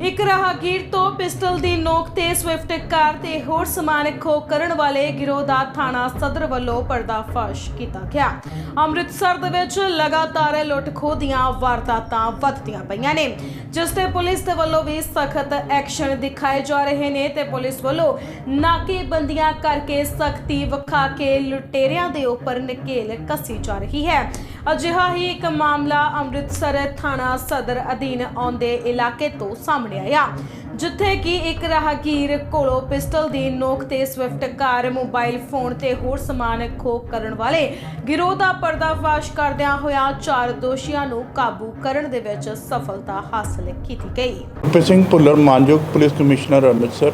ਇੱਕ ਰਾਹਗੀਰ ਤੋਂ ਪਿਸਟਲ ਦੀ ਨੋਕ ਤੇ ਸਵਿਫਟ ਕਾਰ ਤੇ ਹੋਰ ਸਮਾਨ ਖੋਹ ਕਰਨ ਵਾਲੇ ਗਿਰੋਹ ਦਾ ਥਾਣਾ ਸਦਰ ਵੱਲੋਂ ਪਰਦਾਫਾਸ਼ ਕੀਤਾ ਗਿਆ। ਅੰਮ੍ਰਿਤਸਰ ਦੇ ਵਿੱਚ ਲਗਾਤਾਰ ਲੁੱਟ ਦੀਆਂ ਵਾਰਦਾਤਾਂ ਵੱਧਦੀਆਂ ਪਈਆਂ ਨੇ, ਜਿਸ ਤੇ ਪੁਲਿਸ ਦੇ ਵੱਲੋਂ ਵੀ ਸਖਤ ਐਕਸ਼ਨ ਦਿਖਾਏ ਜਾ ਰਹੇ ਨੇ ਤੇ ਪੁਲਿਸ ਵੱਲੋਂ ਨਾਕੇਬੰਦੀਆਂ ਕਰਕੇ ਸਖਤੀ ਵਿਖਾ ਕੇ ਲੁਟੇਰਿਆਂ ਦੇ ਉੱਪਰ ਨਕੇਲ ਕੱਸੀ ਜਾ ਰਹੀ ਹੈ। ਅਜਿਹਾ ਹੀ ਇੱਕ ਮਾਮਲਾ ਅੰਮ੍ਰਿਤਸਰ ਥਾਣਾ ਸਦਰ ਅਧੀਨ ਆਉਂਦੇ ਇਲਾਕੇ ਤੋਂ ਸਾਹਮਣੇ ਆਇਆ, ਜਿੱਥੇ ਕਿ ਇੱਕ ਰਾਹਗੀਰ ਕੋਲੋਂ ਪਿਸਟਲ ਦੀ ਨੋਕ ਤੇ ਸਵਿਫਟ ਕਾਰ ਮੋਬਾਈਲ ਫੋਨ ਤੇ ਹੋਰ ਸਮਾਨ ਖੋਹ ਕਰਨ ਵਾਲੇ ਗਿਰੋਹ ਦਾ ਪਰਦਾਫਾਸ਼ ਕਰਦਿਆਂ ਹੋਇਆ ਚਾਰ ਦੋਸ਼ੀਆਂ ਨੂੰ ਕਾਬੂ ਕਰਨ ਦੇ ਵਿੱਚ ਸਫਲਤਾ ਹਾਸਲ ਕੀਤੀ ਗਈ। ਭੁਪੇ ਸਿੰਘ ਭੁੱਲਰ, ਮਾਨਯੋਗ police commissioner Amritsar,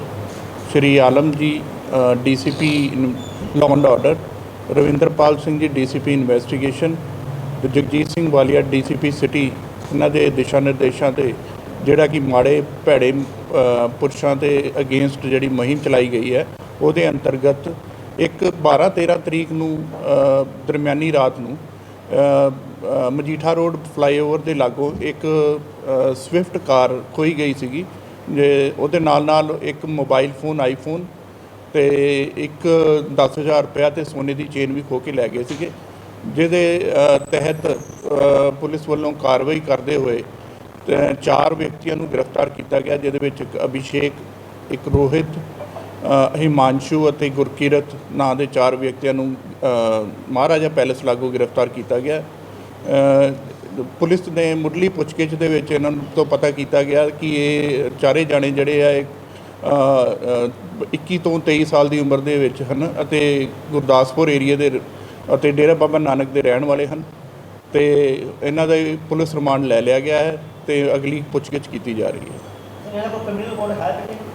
Shri Alam ji DCP law and order Ravinderpal Singh ji DCP investigation Jagjit Singh Walia, DCP city, ਇਹਨਾਂ ਦੇ ਦਿਸ਼ਾ ਨਿਰਦੇਸ਼ਾਂ ਤੇ ਜਿਹੜਾ ਕਿ ਮਾੜੇ ਭੈੜੇ ਪੁਰਸ਼ਾਂ ਦੇ ਅਗੇਂਸਟ ਜਿਹੜੀ ਮੁਹਿੰਮ ਚਲਾਈ ਗਈ ਹੈ, ਉਹਦੇ ਅੰਤਰਗਤ ਇੱਕ 12 13 ਤਰੀਕ ਨੂੰ ਦਰਮਿਆਨੀ ਰਾਤ ਨੂੰ ਮਜੀਠਾ ਰੋਡ ਫਲਾਈਓਵਰ ਦੇ ਲਾਗੋਂ ਇੱਕ ਸਵਿਫਟ ਕਾਰ ਖੋਈ ਗਈ ਸੀਗੀ, ਜੇ ਉਹਦੇ ਨਾਲ ਨਾਲ ਇੱਕ ਮੋਬਾਈਲ ਫੋਨ, ਆਈਫੋਨ ਤੇ ਇੱਕ 10000 ਰੁਪਇਆ ਤੇ ਸੋਨੇ ਦੀ ਚੇਨ ਵੀ ਖੋ ਕੇ ਲੈ ਗਏ ਸੀਗੇ। ਜਿਹਦੇ ਤਹਿਤ ਪੁਲਿਸ ਵੱਲੋਂ ਕਾਰਵਾਈ ਕਰਦੇ ਹੋਏ ਚਾਰ ਵਿਅਕਤੀਆਂ ਨੂੰ ਗ੍ਰਿਫਤਾਰ ਕੀਤਾ ਗਿਆ, ਜਿਹਦੇ ਵਿੱਚ ਇੱਕ ਅਭਿਸ਼ੇਕ, ਇੱਕ ਰੋਹਿਤ ਹਿਮਾਂਸ਼ੂ ਅਤੇ ਗੁਰਕੀਰਤ ਨਾਂ ਦੇ ਚਾਰ ਵਿਅਕਤੀਆਂ ਨੂੰ ਮਹਾਰਾਜਾ ਪੈਲੇਸ ਲਾਗੂ ਗ੍ਰਿਫਤਾਰ ਕੀਤਾ ਗਿਆ। ਪੁਲਿਸ ਨੇ ਮੁੱਢਲੀ ਪੁੱਛਗਿੱਛ ਦੇ ਵਿੱਚ ਇਹਨਾਂ ਤੋਂ ਪਤਾ ਕੀਤਾ ਗਿਆ ਕਿ ਇਹ ਚਾਰੇ ਜਾਣੇ ਜਿਹੜੇ ਆ, ਇਹ 21 ਤੋਂ 23 ਸਾਲ ਦੀ ਉਮਰ ਦੇ ਵਿੱਚ ਹਨ ਅਤੇ ਗੁਰਦਾਸਪੁਰ ਏਰੀਆ ਦੇ ਅਤੇ ਡੇਰਾ ਬਾਬਾ ਨਾਨਕ ਦੇ ਰਹਿਣ ਵਾਲੇ ਹਨ ਤੇ ਇਹਨਾਂ ਦਾ ਪੁਲਿਸ ਰਿਮਾਂਡ ਲੈ ਲਿਆ ਗਿਆ ਹੈ ਤੇ ਅਗਲੀ ਪੁੱਛਗਿੱਛ ਕੀਤੀ ਜਾ ਰਹੀ ਹੈ। ਇਹਨਾਂ?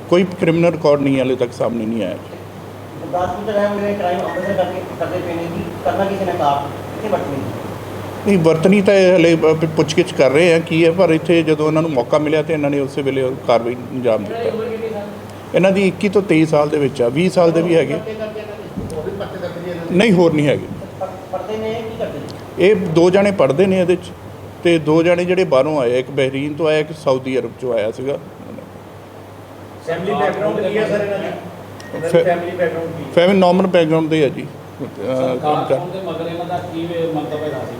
ਕੋਈ ਕ੍ਰਿਮੀਨਲ ਰਿਕਾਰਡ ਨਹੀਂ ਹਾਲੇ ਤੱਕ ਸਾਹਮਣੇ ਨਹੀਂ ਆਇਆ ਨਹੀਂ ਵਰਤਨੀ ਤਾਂ ਹਲੇ ਪੁੱਛਗਿੱਛ ਕਰ ਰਹੇ ਆ ਕੀ ਹੈ ਪਰ ਇੱਥੇ ਜਦੋਂ ਉਹਨਾਂ ਨੂੰ ਮੌਕਾ ਮਿਲਿਆ ਤੇ ਇਹਨਾਂ ਨੇ ਉਸੇ ਵੇਲੇ ਕਾਰਵਾਈ ਅੰਜਾਮ ਦਿੱਤਾ। ਇਹਨਾਂ ਦੀ 21 ਤੋਂ 23 ਸਾਲ ਦੇ ਵਿੱਚ ਆ 20 ਸਾਲ ਦੇ ਵੀ ਹੈਗੇ। ਨਹੀਂ ਹੋਰ ਨਹੀਂ ਹੈਗੇ। ਕੀ ਕਰਦੇ ਨੇ? ਇਹ ਦੋ ਜਾਣੇ ਪੜ੍ਹਦੇ ਨੇ ਇਹਦੇ 'ਚ ਤੇ ਦੋ ਜਾਣੇ ਜਿਹੜੇ ਬਾਹਰੋਂ ਆਏ ਇੱਕ ਬਹਿਰੀਨ ਤੋਂ ਆਇਆ ਇੱਕ ਸਾਊਦੀ ਅਰਬ ਤੋਂ ਆਇਆ ਸੀਗਾ। ਫੈਮਿਲੀ ਬੈਕਗ੍ਰਾਉਂਡ ਕੀ ਹੈ ਸਰ ਇਹਨਾਂ ਦੀ? ਫੈ- ਫੈਮਿਲੀ ਬੈਕਗ੍ਰਾਉਂਡ ਕੀ ਫੈਮਿਲੀ ਨਾਰਮਲ ਬੈਕਗ੍ਰਾਉਂਡ ਦੇ ਆ ਜੀ। ਅਹ, ਕੰਮ ਕਾਰ ਦੇ ਮਗਰ ਇਹਨਾਂ ਦਾ ਕੀ ਮੰਤਵ ਹੈਗਾ ਸੀ?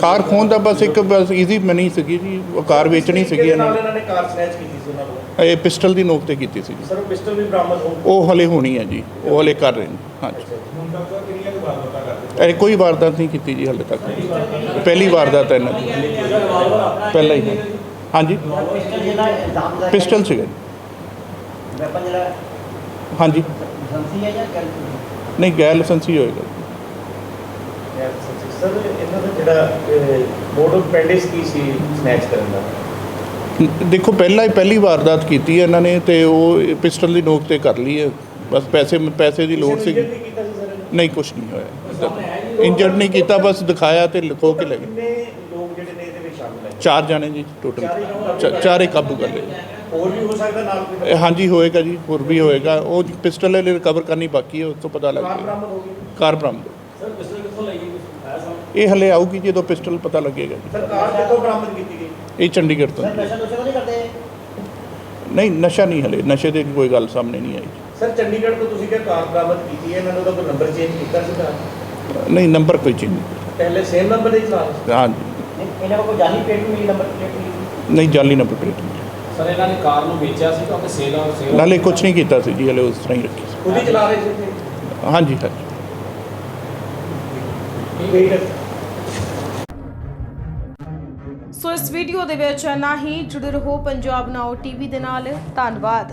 ਕਾਰ ਖੋਣ ਦਾ ਬਸ ਇੱਕ ਬਸ ਈਜ਼ੀ ਮਨੀ ਸੀਗੀ ਜੀ ਉਹ ਕਾਰ ਵੇਚਣੀ ਸੀਗੀ ਇਹਨਾਂ। ਨੇ ਇਹਨਾਂ ਨੇ ਕਾਰ ਸਨੈਚ ਕੀਤੀ ਸੀ ਉਹਨਾਂ ਕੋਲ? ਇਹ ਪਿਸਟਲ ਦੀ ਨੋਕ ਤੇ ਕੀਤੀ ਸੀ ਜੀ ਸਰ ਉਹ ਪਿਸਟਲ ਵੀ ਬਰਾਮਦ ਹੋ ਉਹ ਹਲੇ ਹੋਣੀ ਹੈ ਜੀ ਉਹ ਹਲੇ ਕਰ ਰਹੇ ਨੇ ਹਾਂਜੀ। ਹੁਣ ਤੱਕ ਕਿੰਨੀਆਂ ਕੁ ਵਾਰਦਾਤਾਂ ਕਰਦੇ ਇਹ ਕੋਈ ਵਾਰਦਾਤ ਨਹੀਂ ਕੀਤੀ ਜੀ ਹਲੇ ਤੱਕ। ਪਹਿਲੀ ਵਾਰਦਾਤ ਹੈ ਇਹਨਾਂ ਦੀ। ਪਹਿਲਾ ਹੀ ਹੈ। ਹਾਂਜੀ? ਪਿਸਟਲ ਸੀਗਾ। ਜੀ ਵੈਪਨ ਜਿਹੜਾ ਹਾਂਜੀ। ਹੈ ਜਾਂ ਨਹੀਂ ਗੈਰ ਲਾਇਸੈਂਸੀ ਹੋਏਗਾ। ਸਰ ਇਹਨਾਂ ਦਾ ਜਿਹੜਾ ਮੋਡ ਆਫ ਪੈਂਡਿਸ ਕੀ ਸੀ ਸਨੈਚ ਕਰਨ ਦਾ? ਦੇਖੋ ਪਹਿਲਾਂ ਹੀ ਪਹਿਲੀ ਵਾਰਦਾਤ ਕੀਤੀ ਹੈ ਇਹਨਾਂ ਨੇ ਤੇ ਉਹ ਪਿਸਟਲ ਦੀ ਨੋਕ ਤੇ ਕਰ ਲਈ ਹੈ। ਬਸ ਪੈਸੇ ਪੈਸੇ ਦੀ ਲੋੜ ਸੀ ਨਹੀਂ ਕੁਝ ਨਹੀਂ ਹੋਇਆ। ਇੰਜਰਡ ਨਹੀਂ ਕੀਤਾ ਬਸ ਦਿਖਾਇਆ ਤੇ ਲਿਖੋ ਕੇ ਲੈ ਗਏ। ਕਿੰਨੇ ਲੋਕ ਜਿਹੜੇ ਨੇ ਇਹਦੇ ਵਿੱਚ ਸ਼ਾਮਿਲ ਹੈ? ਚਾਰ ਜਾਣੇ ਜੀ ਟੋਟਲ ਚਾਰੇ ਕਾਬੂ ਕਰ ਲਏ। ਹੋਰ ਵੀ ਹੋ ਸਕਦਾ ਨਾਲ ਕੋਈ ਇਹ ਹਾਂਜੀ ਹੋਏਗਾ ਜੀ ਹੋਰ ਵੀ ਹੋਏਗਾ। ਉਹ ਪਿਸਟਲ ਹਲੇ ਰਿਕਵਰ ਕਰਨੀ ਬਾਕੀ ਹੈ ਉਸ ਤੋਂ ਪਤਾ ਲੱਗ ਕਾਰ ਬਰਾਮਦ ਹੋ ਗਈ। ਕਾਰ ਬਰਾਮਦ ਸਰ ਪਿਸਟਲ ਕਿੱਥੋਂ ਲਈ ਗਈ ਆਇਆ ਸਮਝ ਇਹ ਹਲੇ ਆਊਗੀ ਜਦੋਂ ਪਿਸਟਲ ਪਤਾ ਲੱਗੇਗਾ ਜੀ। ਸਰ ਕਾਰ ਕਿੱਥੋਂ ਬਰਾਮਦ ਕੀਤੀ ਗਈ? ਇਹ ਚੰਡੀਗੜ੍ਹ ਤੋਂ। ਸਰ ਨਸ਼ਾ ਨੁਸ਼ਾ ਤਾਂ ਨਹੀਂ ਕਰਦੇ? ਨਹੀਂ ਨਸ਼ਾ ਨਹੀਂ ਹਲੇ। ਨਸ਼ੇ ਦੀ ਕੋਈ ਗੱਲ ਸਾਹਮਣੇ ਨਹੀਂ ਆਈ। ਸਰ ਚੰਡੀਗੜ੍ਹ ਤੋਂ ਤੁਸੀਂ ਕਿਹਾ ਕਾਰ ਬਰਾਮਦ ਕੀਤੀ ਹੈ ਇਹਨਾਂ ਨੇ ਉਹਦਾ ਕੋਈ ਨੰਬਰ ਚੇਂਜ ਕੀਤਾ ਸੀ ਕਾਰ ਨਹੀਂ ਨੰਬਰ ਕੋਈ ਚੇਂਜ ਨਹੀਂ ਪਹਿਲੇ ਸੇਮ ਨੰਬਰ ਦੇ ਰਹੇ ਸੀ? ਹਾਂਜੀ ਨਹੀਂ, ਇਹਨਾਂ ਕੋਲ ਕੋਈ ਜਾਲੀ ਪਲੇਟ ਵੀ ਮਿਲੀ ਨੰਬਰ ਪਲੇਟ ਨਹੀਂ ਜਾਲੀ ਨੰਬਰ ਪਲੇਟ ਨਹੀਂ। ਸਰ ਇਹਨਾਂ ਨੇ ਕਾਰ ਨੂੰ ਵੇਚਿਆ ਸੀ ਕਿਉਂਕਿ ਸੇਲ ਔਰ ਸੇਲ ਨਾਲੇ ਕੁਝ ਨਹੀਂ ਕੀਤਾ ਸੀ ਜੀ ਹਲੇ ਉਸ ਤਰ੍ਹਾਂ ਹੀ ਰੱਖੀ ਸੀ। ਖੁਦ ਹੀ ਚਲਾ ਰਹੇ ਸੀ? ਹਾਂਜੀ ਹਾਂਜੀ। ਕੀ ਵੇਟ ਹੈ। ਸੋ ਇਸ ਵੀਡੀਓ ਦੇ ਵਿੱਚ ਨਾ ਹੀ ਜੁੜੇ ਰਹੋ ਪੰਜਾਬ ਨਾਓ ਟੀਵੀ ਦੇ ਨਾਲ। ਧੰਨਵਾਦ।